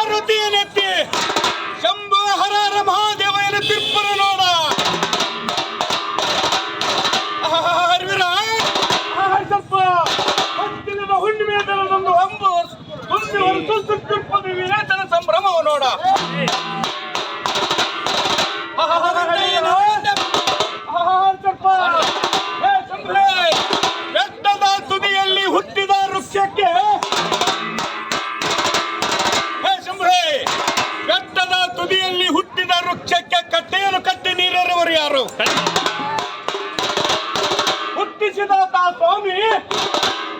ಪಾರ್ವತಿ ಶಂಭು ಹರಾರ ಮಹಾದೇವ ತಿರ್ಪುರ ನೋಡ. ಅರಿವಿರ ಹುಣ್ಣಿಮೆ ನೋಡ. ಬೆಟ್ಟದ ತುದಿಯಲ್ಲಿ ಹುಟ್ಟಿದ ವೃಕ್ಷಕ್ಕೆ ಹುಟ್ಟಿಸಿದಾತ ಸ್ವಾಮಿ.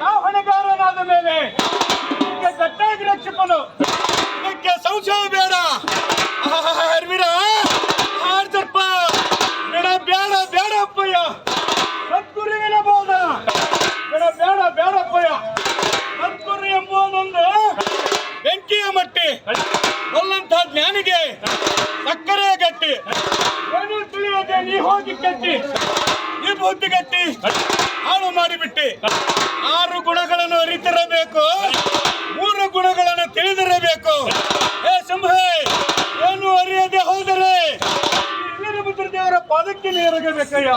ನಾವು ಹೊಣೆಗಾರನಾದ ಮೇಲೆ ಗಟ್ಟಾಗಿ ರಕ್ಷಿಸಲು ಇದಕ್ಕೆ ಸಂಶಯ ಬೇಡ. ಅರ್ವಿರ ಆಡ್ತಪ್ಪ ಬೇಡ ಬೇಡ ಬೇಡಪ್ಪಯ್ಯ ಸದ್ಗುರುವಿನ ಬೋಧ ಬೇಡ ಬೇಡ ಬೇಡಪ್ಪಯ್ಯ ಸದ್ಗುರು ಎಂಬುದೊಂದು ಬೆಂಕಿಯ ಮಟ್ಟಿ. ಒಲ್ಲಂತ ಜ್ಞಾನಿಗೆ ಸಕ್ಕರೆ ಗಟ್ಟಿ. ಏನು ತಿಳಿಯದೆ ನೀ ಹೋಗಿ ಕಟ್ಟಿ. ಈ ಬುದ್ಧಿ ಗಟ್ಟಿ ಹಾಳು ಮಾಡಿಬಿಟ್ಟಿ. ಆರು ಗುಣಗಳನ್ನು ಅರಿತಿರಬೇಕು. ಮೂರು ಗುಣಗಳನ್ನು ತಿಳಿದಿರಬೇಕು. ಹೇ ಏನು ಅರಿಯದೆ ಹೋದರೆ ವೀರಭದ್ರ ದೇವರ ಪಾದಕ್ಕೆ ನೀರಗಬೇಕಯ್ಯ